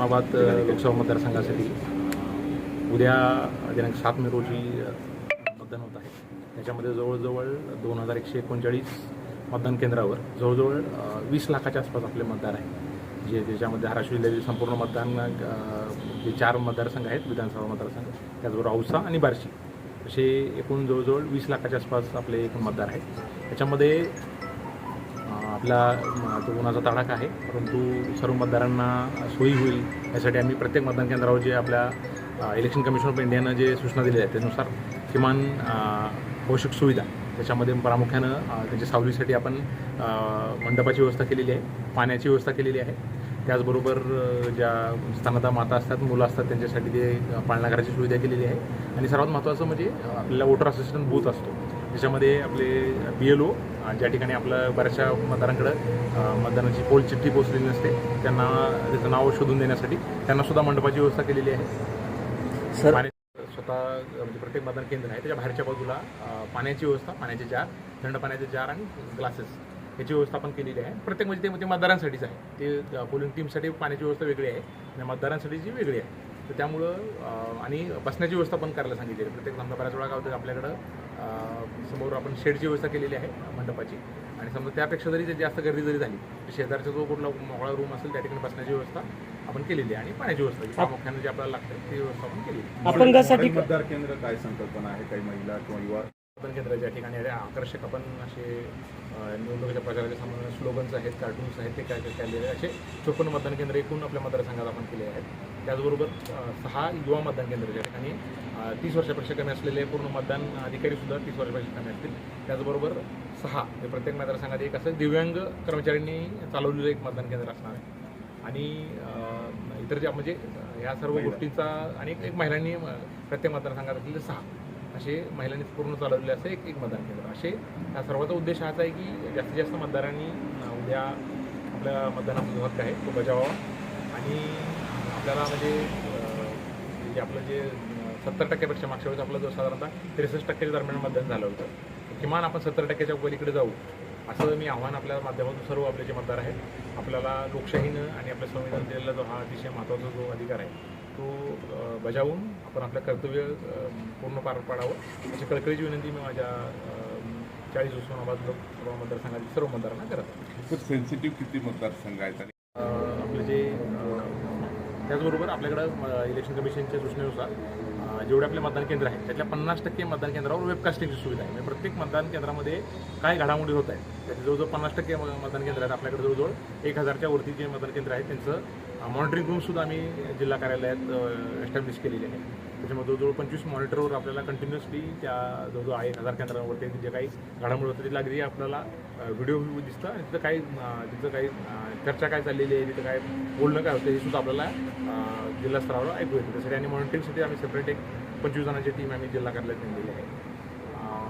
उस्मानाबाद लोकसभा मतदारसंघासाठी उद्या दिनांक सात मे रोजी मतदान होत आहे. त्याच्यामध्ये जवळजवळ दोन हजार एकशे एकोणचाळीस मतदान केंद्रावर जवळजवळ वीस लाखाच्या आसपास आपले मतदार आहे. जे त्याच्यामध्ये धाराशिव जिल्ह्याचे संपूर्ण मतदान जे चार मतदारसंघ आहेत विधानसभा मतदारसंघ त्याचबरोबर औसा आणि बार्शी. असे एकूण जवळजवळ वीस लाखाच्या आसपास आपले एकूण मतदार आहेत. त्याच्यामध्ये आपला तो उन्हाचा तडाखा आहे परंतु सर्व मतदारांना सोयी होईल यासाठी आम्ही प्रत्येक मतदान केंद्रावर जे आपल्या इलेक्शन कमिशन ऑफ इंडियानं जे सूचना दिलेल्या आहेत त्यानुसार किमान आवश्यक सुविधा त्याच्यामध्ये प्रामुख्यानं त्याच्या सावलीसाठी आपण मंडपाची व्यवस्था केलेली आहे पाण्याची व्यवस्था केलेली आहे. त्याचबरोबर ज्या स्तनदा माता असतात मुलं असतात त्यांच्यासाठी ते अ, पाळणाघराची सुविधा केलेली आहे. आणि सर्वात महत्त्वाचं म्हणजे आपल्याला वोटर असिस्टंट बूथ असतो त्याच्यामध्ये आपले बी एल ओ ज्या ठिकाणी आपलं बऱ्याचशा मतदारांकडं मतदानाची पोल चिठ्ठी पोचलेली नसते त्यांना त्याचं नाव शोधून देण्यासाठी त्यांना सुद्धा मंडपाची व्यवस्था केलेली आहे. सर स्वतः म्हणजे प्रत्येक मतदान केंद्र आहे त्याच्या बाहेरच्या बाजूला पाण्याची व्यवस्था पाण्याचे जार थंड पाण्याचे जार आणि ग्लासेस याची व्यवस्था आपण केलेली आहे. प्रत्येक म्हणजे ते- मतदारांसाठीच आहे. ते पोलिंग टीमसाठी पाण्याची व्यवस्था वेगळी आहे आणि मतदारांसाठीची वेगळी आहे. तर त्यामुळं आणि बसण्याची व्यवस्था पण करायला सांगितली आहे. प्रत्येक समजा बऱ्याच वेळा काय होतं आपल्याकडं समोर आपण शेडची व्यवस्था केलेली आहे मंडपाची. आणि समजा त्यापेक्षा जरी जास्त गर्दी जरी झाली तर शेजारचा जो कुठला मोकळा रूम असेल त्या ठिकाणी बसण्याची व्यवस्था आपण केलेली आहे आणि पाण्याची व्यवस्था जी प्रामुख्याने जे आपल्याला लागतं ती व्यवस्था आपण केलेली मतदार केंद्र काय संकल्पना आहे? काही महिला किंवा युवा मतदान केंद्राच्या ठिकाणी आहे, आकर्षक आपण असे निवडणुकीच्या प्रचाराच्या सामान स्लोगन्स आहेत कार्टून्स आहेत ते काय काय केलेले असे चोपन्न मतदान केंद्र एकूण आपल्या मतदारसंघात आपण केले आहेत. त्याचबरोबर सहा युवा मतदान केंद्र ज्या ठिकाणी तीस वर्षापेक्षा कमी असलेले पूर्ण मतदान अधिकारी सुद्धा तीस वर्षापेक्षा कमी असतील. त्याचबरोबर सहा हे प्रत्येक मतदारसंघात एक असं दिव्यांग कर्मचाऱ्यांनी चालवलेलं एक मतदान केंद्र असणार आहे. आणि इतर ज्या म्हणजे ह्या सर्व गोष्टींचा आणि एक महिलांनी प्रत्येक मतदारसंघात असलेले सहा. असे महिलांनी पूर्ण चालवलेले असे एक एक मतदान केंद्र. असे या सर्वांचा उद्देश हाच आहे की जास्तीत जास्त मतदारांनी उद्या आपल्या मतदानाचा हक्क आहे तो बजावावा आणि आपल्याला म्हणजे जे आपलं जे सत्तर टक्क्यापेक्षा मागच्या वेळेस आपलं जो साधारणतः त्रेसष्ट टक्क्याच्या दरम्यान मतदान झालं होतं. किमान आपण सत्तर टक्क्याच्या पलीकडे जाऊ असं मी आव्हान आपल्या माध्यमातून सर्व आपले जे मतदार आहेत आपल्याला लोकशाहीनं आणि आपल्या संविधान दिलेला जो हा अतिशय महत्त्वाचा जो अधिकार आहे तो बजावून आपण आपलं कर्तव्य पूर्ण पार पाडावं. अशी कळकळीची विनंती मी माझ्या चाळीस उस्मानाबाद लोकसभा मतदारसंघातील सर्व मतदारांना करत आहे. खूप सेन्सिटिव्ह किती मतदारसंघ आहेत आपले जे त्याचबरोबर आपल्याकडं इलेक्शन कमिशनच्या सूचनेनुसार जेवढे आपले मतदान केंद्र आहेत त्यातल्या पन्नास टक्के मतदान केंद्रावर वेबकास्टिंगची सुविधा आहे. म्हणजे प्रत्येक मतदान केंद्रामध्ये काय घडामोडी होत आहेत त्याचे जवळजवळ पन्नास टक्के मतदान केंद्र आहेत. आपल्याकडे जवळजवळ एक हजारच्या वरती जे मतदान केंद्र आहेत त्यांचं मॉनिटरिंग रूमसुद्धा आम्ही जिल्हा कार्यालयात एस्टॅब्लिश केलेली आहे. त्याच्यामध्ये जवळजवळ पंचवीस मॉनिटरवर आपल्याला कंटिन्युअसली त्या जवळजवळ आहे हजार केंद्रावरती जे काही घडामोडी होतं तिथला अगदी आपल्याला व्हिडिओ दिसतं आणि तिथं काही तिथं काही चर्चा काय चाललेली आहे तिथं काय बोलणं काय होतं हे सुद्धा आपल्याला जिल्हा स्तरावर ऐकू येतं. त्यासाठी आणि मॉनिटरिंगसाठी आम्ही सेपरेट एक पंचवीस जणांची टीम आम्ही जिल्हा कार्यालयात नेमलेली आहे.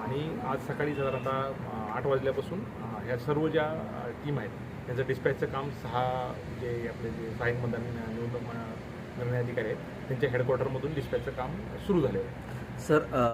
आणि आज सकाळी साधारणतः आता आठ वाजल्यापासून ह्या सर्व ज्या टीम आहेत त्यांचं डिस्पॅचचं काम सहा जे आपले जे सहाय्यक मतदान निवडणूक निर्णय अधिकारी आहेत त्यांच्या हेडक्वार्टरमधून डिस्पॅचचं काम सुरू झालेलं आहे. सर